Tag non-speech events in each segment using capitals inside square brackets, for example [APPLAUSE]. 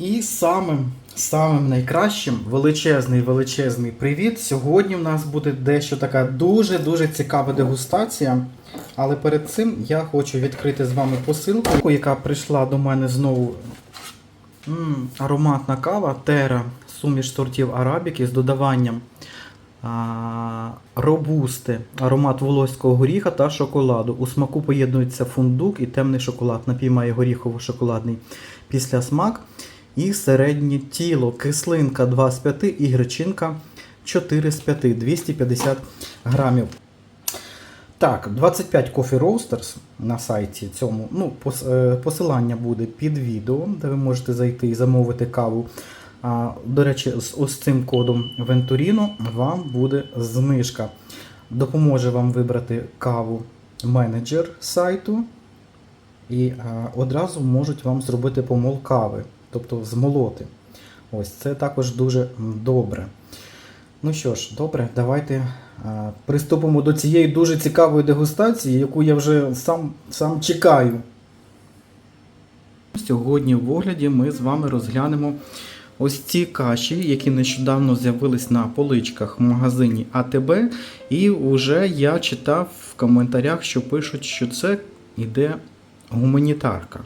І самим, самим найкращим величезний величезний привіт. Сьогодні в нас буде дещо така дуже-дуже цікава дегустація. Але перед цим я хочу відкрити з вами посилку, яка прийшла до мене знову. М, ароматна кава Тера, суміш сортів арабіки з додаванням а, робусти, аромат волоського горіха та шоколаду. У смаку поєднується фундук і темний шоколад. Напій має горіхово-шоколадний післясмак. І середнє тіло, кислинка 2 з 5 і гречинка 4 з 5, 250 грамів. Так, 25 Coffee Roasters на сайті цьому. Ну, е, посилання буде під відео, де ви можете зайти і замовити каву. А, до речі, з ось цим кодом Venturino вам буде знижка. Допоможе вам вибрати каву менеджер сайту. І а, одразу можуть вам зробити помол кави, тобто змолоти. Ось це також дуже добре. Ну що ж, добре, давайте а, приступимо до цієї дуже цікавої дегустації, яку я вже сам, сам чекаю. Сьогодні в огляді ми з вами розглянемо ось ці каші, які нещодавно з'явились на поличках в магазині АТБ. І вже я читав в коментарях, що пишуть, що це йде гуманітарка.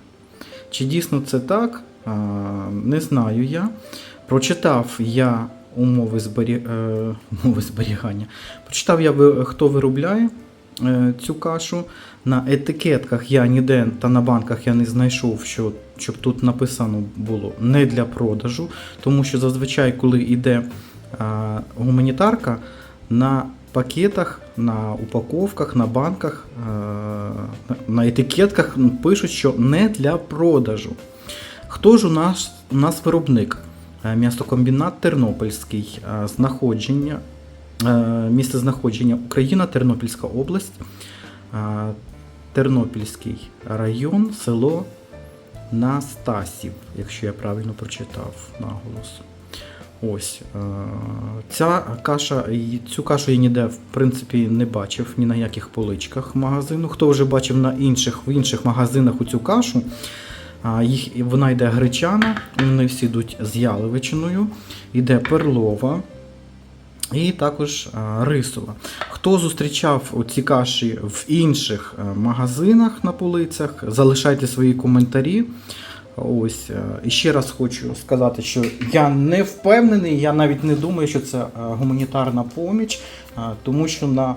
Чи дійсно це так? А, Не знаю я. Прочитав я умови, збері... е, [LAUGHS] умови зберігання. Прочитав я, хто виробляє е, цю кашу. На етикетках я ніде та на банках я не знайшов, що, щоб тут написано було не для продажу, тому що зазвичай, коли йде гуманітарка, на пакетах, на упаковках, на банках, на- етикетках пишуть, що не для продажу. Хто ж у нас, у нас виробник? Е, М'ясокомбінат Тернопільський, е, знаходження, е, місце знаходження Україна, Тернопільська область, Тернопільський район, село Настасів, якщо я правильно прочитав наголос. Ось ця каша, цю кашу я ніде в принципі не бачив ні на яких поличках магазину. Хто вже бачив на інших в інших магазинах у цю кашу, їх, вона йде гречана, вони всі йдуть з яловичиною, йде перлова і також рисова. Хто зустрічав ці каші в інших е, магазинах на полицях, залишайте свої коментарі. Ось е, і ще раз хочу сказати, що я не впевнений, я навіть не думаю, що це е, гуманітарна поміч, тому що на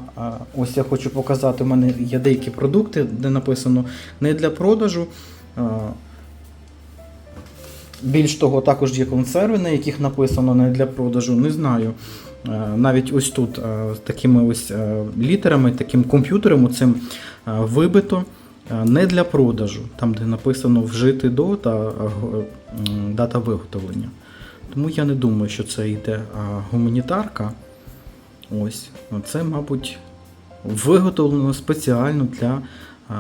ось я хочу показати, у мене є деякі продукти, де написано не для продажу. Е, Більш того, також є консерви, на яких написано не для продажу. Не знаю. Е, Навіть ось тут е, з такими ось е, літерами, таким комп'ютером цим вибито е, не для продажу, там, де написано вжити до та е, дата виготовлення. Тому я не думаю, що це йде е, гуманітарка. Ось. Це, мабуть, виготовлено спеціально для, е,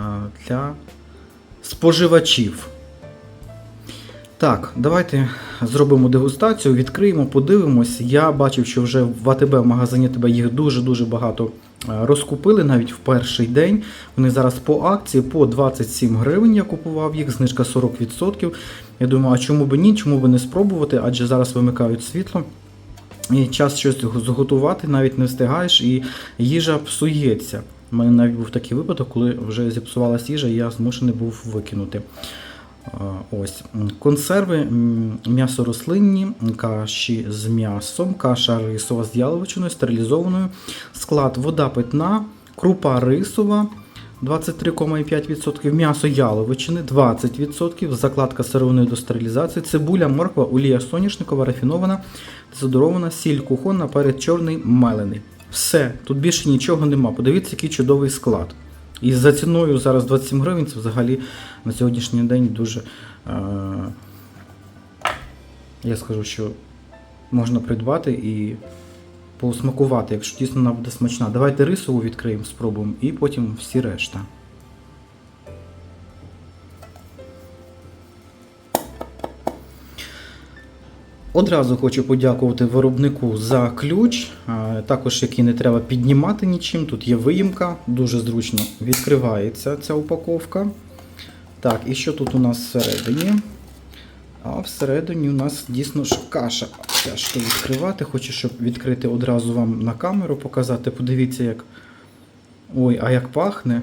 для споживачів. Так, давайте зробимо дегустацію, відкриємо, подивимось. Я бачив, що вже в АТБ в магазині АТБ їх дуже-дуже багато е, розкупили навіть в перший день. Вони зараз по акції по 27 гривень я купував їх, знижка 40%. Я думаю, а чому би ні, чому би не спробувати, адже зараз вимикають світло. І час щось зготувати навіть не встигаєш, і їжа псується. У мене навіть був такий випадок, коли вже зіпсувалась їжа, і я змушений був викинути. А, Ось консерви, м'ясо рослинні, каші з м'ясом, каша рисова з яловичиною, стерилізованою, склад вода питна, крупа рисова 23,5%, м'ясо яловичини 20%, закладка сировини до стерилізації, цибуля, морква, олія соняшникова, рафінована, дезодорована, сіль кухонна, перець чорний, мелений. Все, тут більше нічого нема. Подивіться, який чудовий склад. І за ціною зараз 27 гривень, це взагалі на сьогоднішній день дуже. Е- я скажу, що можна придбати і посмакувати, якщо дійсно вона буде смачна. Давайте рисову відкриємо, спробуємо, і потім всі решта. Одразу хочу подякувати виробнику за ключ, також який не треба піднімати нічим. Тут є виїмка, дуже зручно відкривається ця упаковка. Так, і що тут у нас всередині? А всередині у нас дійсно ж каша. Тяжко відкривати. Хочу, щоб відкрити одразу вам на камеру показати. Подивіться, як. Ой, а як пахне.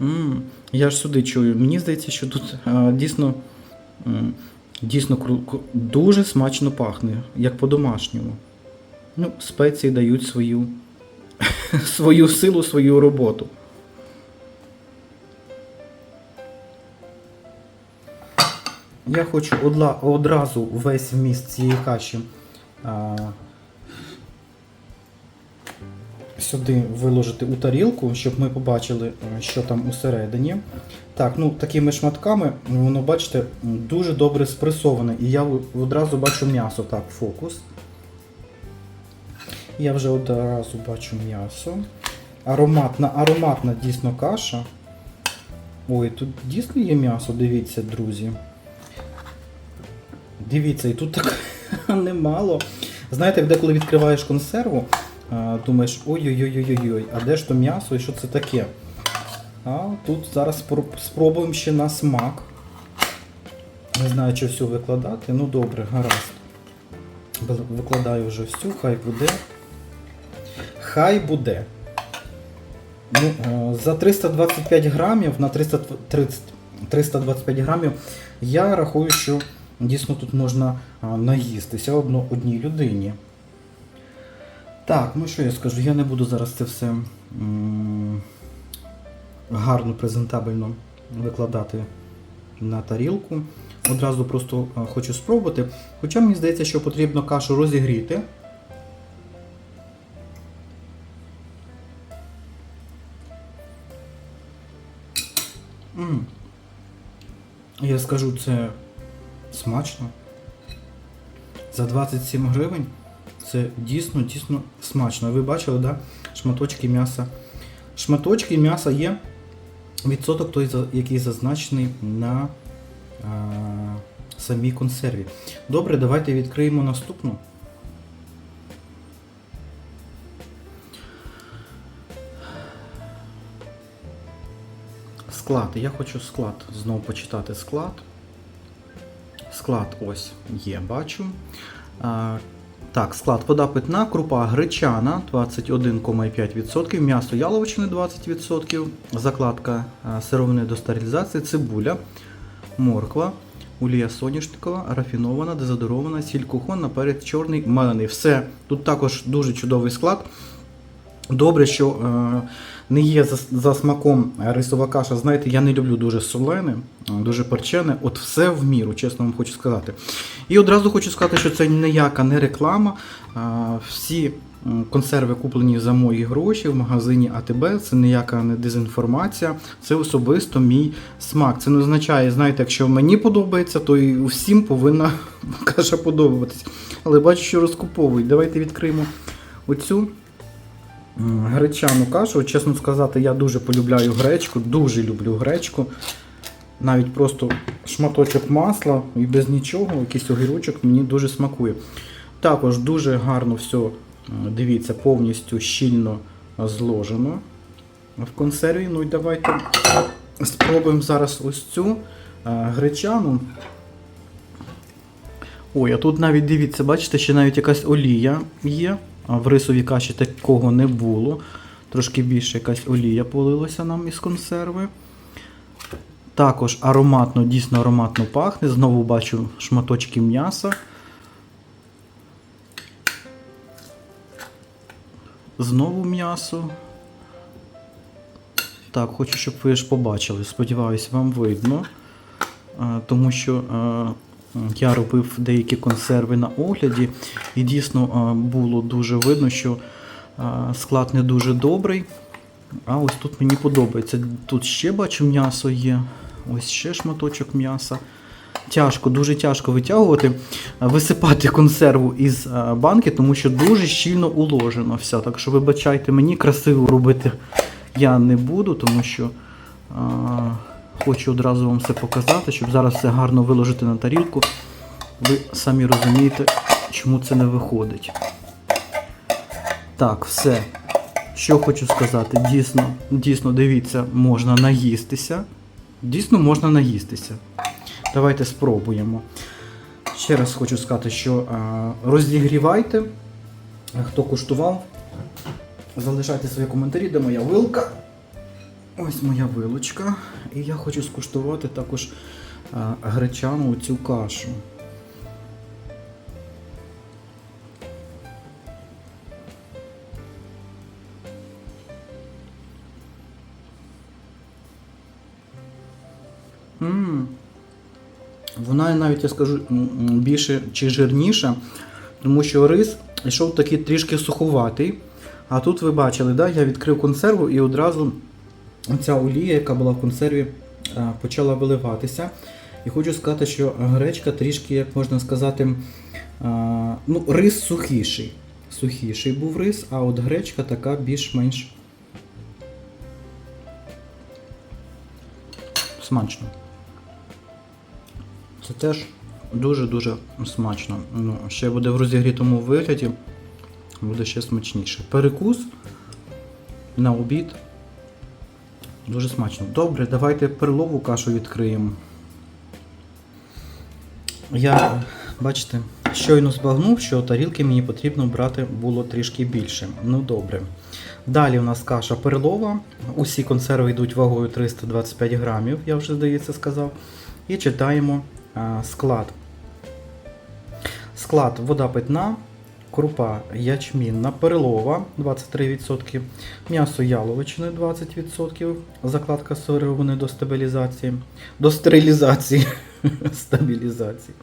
м я ж сюди чую. Мені здається, що тут а, дійсно, м, дійсно дуже смачно пахне, як по-домашньому. Ну, спеції дають свою, [LAUGHS] свою силу, свою роботу. Я хочу одразу весь вміст цієї каші сюди виложити у тарілку, щоб ми побачили, е, що там усередині. Так, ну такими шматками, воно, бачите, дуже добре спресоване. І я одразу бачу м'ясо. Так, фокус. Я вже одразу бачу м'ясо. Ароматна, ароматна дійсно каша. Ой, тут дійсно є м'ясо, дивіться, друзі. Дивіться, і тут так [LAUGHS] немало. Знаєте, як деколи відкриваєш консерву, думаєш, ой-ой-ой-ой-ой, а де ж то м'ясо і що це таке? А тут зараз спробуємо ще на смак. Не знаю, чи всю викладати. Ну добре, гаразд. Викладаю вже всю, хай буде. Хай буде. Ну, е, за 325 грамів на 330, 325 грамів я рахую, що дійсно тут можна наїстися одно, одній людині. Так, ну що я скажу, я не буду зараз це все гарно, презентабельно викладати на тарілку. Одразу просто хочу спробувати. Хоча мені здається, що потрібно кашу розігріти. Я скажу, це смачно. За 27 гривень це дійсно, дійсно смачно. Ви бачили, да? Шматочки м'яса. Шматочки м'яса є відсоток той, який зазначений на а, самій консерві. Добре, давайте відкриємо наступну. Склад. Я хочу склад знову почитати склад. Склад ось є, бачу. Так, склад вода питна, крупа гречана 21,5%, м'ясо яловичини 20%, закладка а, сировини до стерилізації, цибуля, морква, олія соняшникова, рафінована, дезодорована, сіль кухонна, перець чорний, мелений. Все. Тут також дуже чудовий склад. Добре, що е, не є за, за смаком рисова каша. Знаєте, я не люблю дуже солене, е, дуже перчене. От все в міру, чесно вам хочу сказати. І одразу хочу сказати, що це ніяка не реклама. Е, всі консерви куплені за мої гроші в магазині АТБ. Це ніяка не дезінформація, це особисто мій смак. Це не означає, знаєте, якщо мені подобається, то і всім повинна [LAUGHS] каша подобатись. Але бачу, що розкуповують. Давайте відкриємо оцю. Гречану кашу, чесно сказати, я дуже полюбляю гречку, дуже люблю гречку. Навіть просто шматочок масла і без нічого, якийсь огірочок мені дуже смакує. Також дуже гарно все, е, дивіться, повністю щільно зложено в консерві. Ну і давайте спробуємо зараз ось цю е, гречану. Ой, а тут навіть дивіться, бачите, ще навіть якась олія є. В рисовій каші такого не було. Трошки більше якась олія полилася нам із консерви. Також ароматно, дійсно ароматно пахне. Знову бачу шматочки м'яса. Знову м'ясо. Так, хочу, щоб ви ж побачили. Сподіваюсь, вам видно. Е, Тому що е, я робив деякі консерви на огляді, і дійсно е, було дуже видно, що е, склад не дуже добрий. А ось тут мені подобається. Тут ще бачу м'ясо є. Ось ще шматочок м'яса. Тяжко, дуже тяжко витягувати, е, висипати консерву із банки, тому що дуже щільно уложено все. Так що вибачайте мені, красиво робити я не буду, тому що хочу одразу вам все показати, щоб зараз все гарно виложити на тарілку. Ви самі розумієте, чому це не виходить. Так, все. Що хочу сказати, дійсно, дійсно, дивіться, можна наїстися. Дійсно можна наїстися. Давайте спробуємо. Ще раз хочу сказати, що а, розігрівайте. Хто куштував, залишайте свої коментарі, де моя вилка. Ось моя вилочка. І я хочу скуштувати також гречану цю кашу. Ммм. Вона навіть я скажу більше чи жирніша, тому що рис йшов такий трішки суховатий. А тут ви бачили, да, я відкрив консерву і одразу ця олія, яка була в консерві, почала виливатися. І хочу сказати, що гречка трішки, як можна сказати, ну, рис сухіший. Сухіший був рис, а от гречка така більш-менш смачно. Це теж дуже-дуже смачно. Ну, ще буде в розігрітому вигляді, буде ще смачніше. Перекус на обід. Дуже смачно. Добре, давайте перлову кашу відкриємо. Я, бачите, щойно збагнув, що тарілки мені потрібно брати було трішки більше. Ну добре. Далі у нас каша перлова. Усі консерви йдуть вагою 325 грамів, я вже здається сказав. І читаємо склад. Склад вода питна, крупа ячмінна, перлова 23%, м'ясо яловичини 20%, закладка сировини до стабілізації, до стерилізації, [LAUGHS] стабілізації.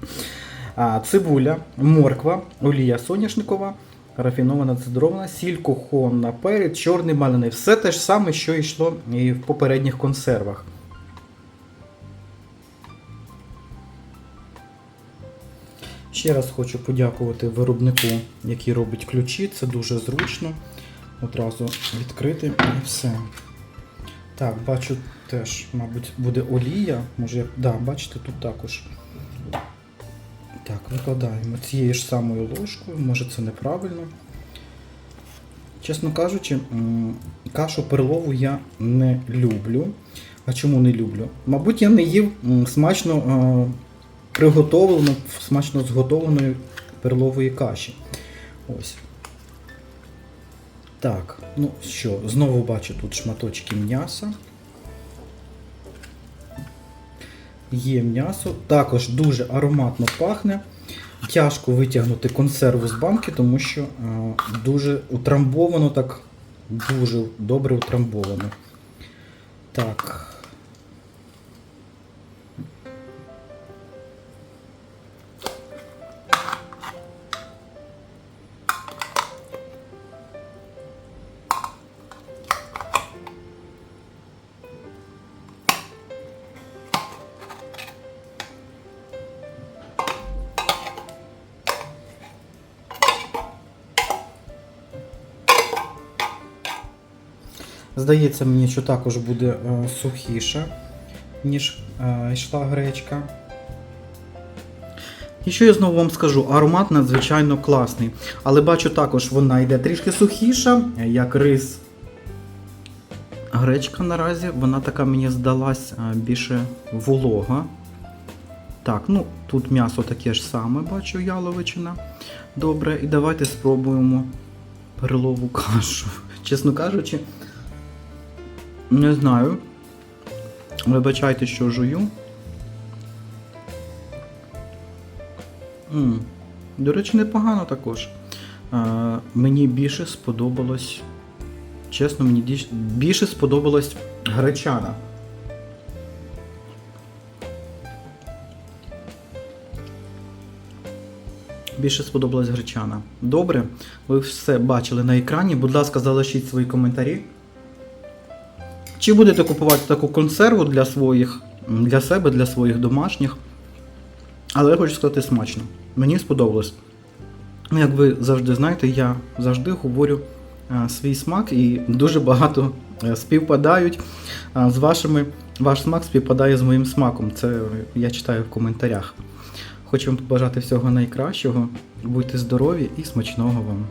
А, цибуля, морква, олія соняшникова, рафінована цедрована, сіль кухонна, перець, чорний маляний. Все те ж саме, що йшло і в попередніх консервах. Ще раз хочу подякувати виробнику, який робить ключі. Це дуже зручно. Одразу відкрити і все. Так, бачу теж, мабуть, буде олія. Може, як. Да, бачите, тут також. Так, викладаємо цією ж самою ложкою, може це неправильно. Чесно кажучи, кашу перлову я не люблю. А чому не люблю? Мабуть, я не їв смачно приготовлену, смачно зготовленої перлової каші. Ось. Так, ну що, знову бачу тут шматочки м'яса. Є м'ясо, також дуже ароматно пахне. Тяжко витягнути консерву з банки, тому що е, дуже утрамбовано, так дуже добре утрамбовано. Так. Здається мені, що також буде е, сухіше, ніж е, йшла гречка. І що я знову вам скажу, аромат надзвичайно класний. Але бачу також, вона йде трішки сухіша, як рис. Гречка наразі, вона така мені здалась е, більше волога. Так, ну тут м'ясо таке ж саме, бачу, яловичина. Добре, і давайте спробуємо перлову кашу. [LAUGHS] Чесно кажучи, не знаю. Вибачайте, що жую. м До речі, непогано також. А, мені більше сподобалось. Чесно, мені більше сподобалась гречана. Більше сподобалась гречана. Добре, ви все бачили на екрані. Будь ласка, залишіть свої коментарі. Чи будете купувати таку консерву для своїх, для себе, для своїх домашніх? Але я хочу сказати смачно. Мені сподобалось. Ну, Як ви завжди знаєте, я завжди говорю е, свій смак і дуже багато е, співпадають е, з вашими. Ваш смак співпадає з моїм смаком. Це я читаю в коментарях. Хочу вам побажати всього найкращого. Будьте здорові і смачного вам!